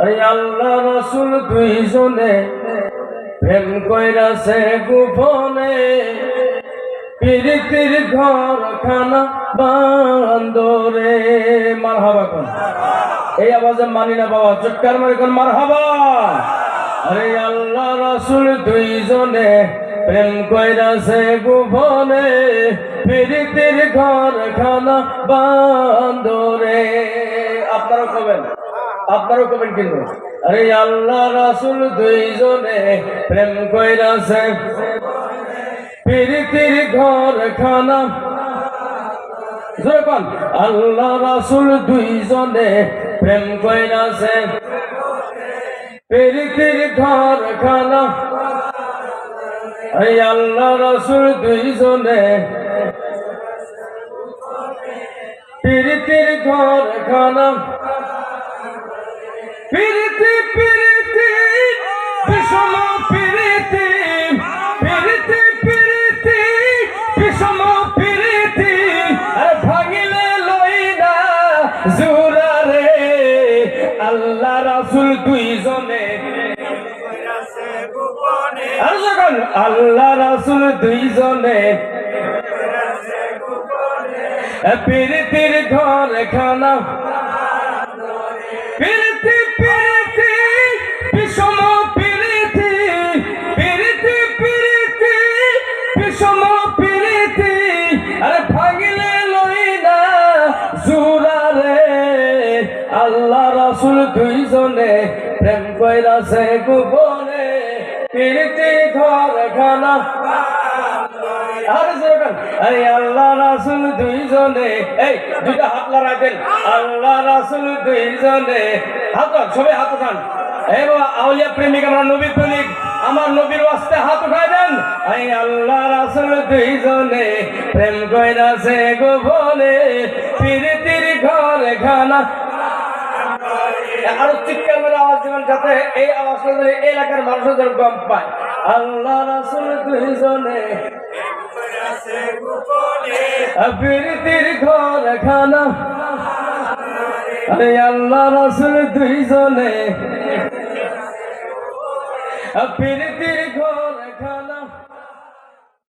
আরে আল্লাহ রসুল প্রেম কইরাছে গোপনে প্রীতির ঘর খানা বান্দরে। মার হাবা কোন? এই আওয়াজে মানি না বাবা চুটকার মারি কোন মার হাবা আরে আল্লাহ রসুল দুইজনে প্রেম কইরাছে গোপনে প্রীতির ঘর খানা বান্দরে। আপনারা কবেন? আপনারও কবেন কিন্তু আরে আল্লাহ রাসুল দুইজনে প্রেম কইরাছে। প্রীতির ঘর খানা যখন আল্লাহ রাসুল দুইজনে প্রেম কইরাছে। প্রীতির ঘর খানা এই আল্লাহ রাসুল দুইজনে প্রীতির ঘর খানা প্রীতি প্রীতি বিষম প্রীতি প্রীতি প্রীতি বিষম প্রীতি আর জুরারে আল্লাহ রাসুল দুইজনে। আর আল্লাহ দুইজনে। ঘর খানা আল্লাহ রাসুল দুইজনে প্রেম কইরাছে গোপনে প্রীতি ঘর খানা। আর আল্লাহ রাসুল দুইজনে, এই দুইটা হাত লড়াইতেন আল্লাহ রাসুল দুইজনে, হাত সবাই হাত উঠান। এই আউলিয়া প্রেমিক, আমার নবী প্রেমিক, আমার নবীর ওয়াস্তে হাত উঠাই দেন। এই আল্লাহ রাসুল দুইজনে প্রেম কইরাছে গোপনে প্রীতির ঘর খানা। আরও চিৎকার মেরে আওয়াজ দিবেন যাতে এই আওয়াজটা এই এলাকার মানুষের যেন গম পায়। আল্লাহ রাসুল দুইজনে প্রীতির ঘর খানা। আল্লাহ রাসুল দুইজনে প্রীতির ঘর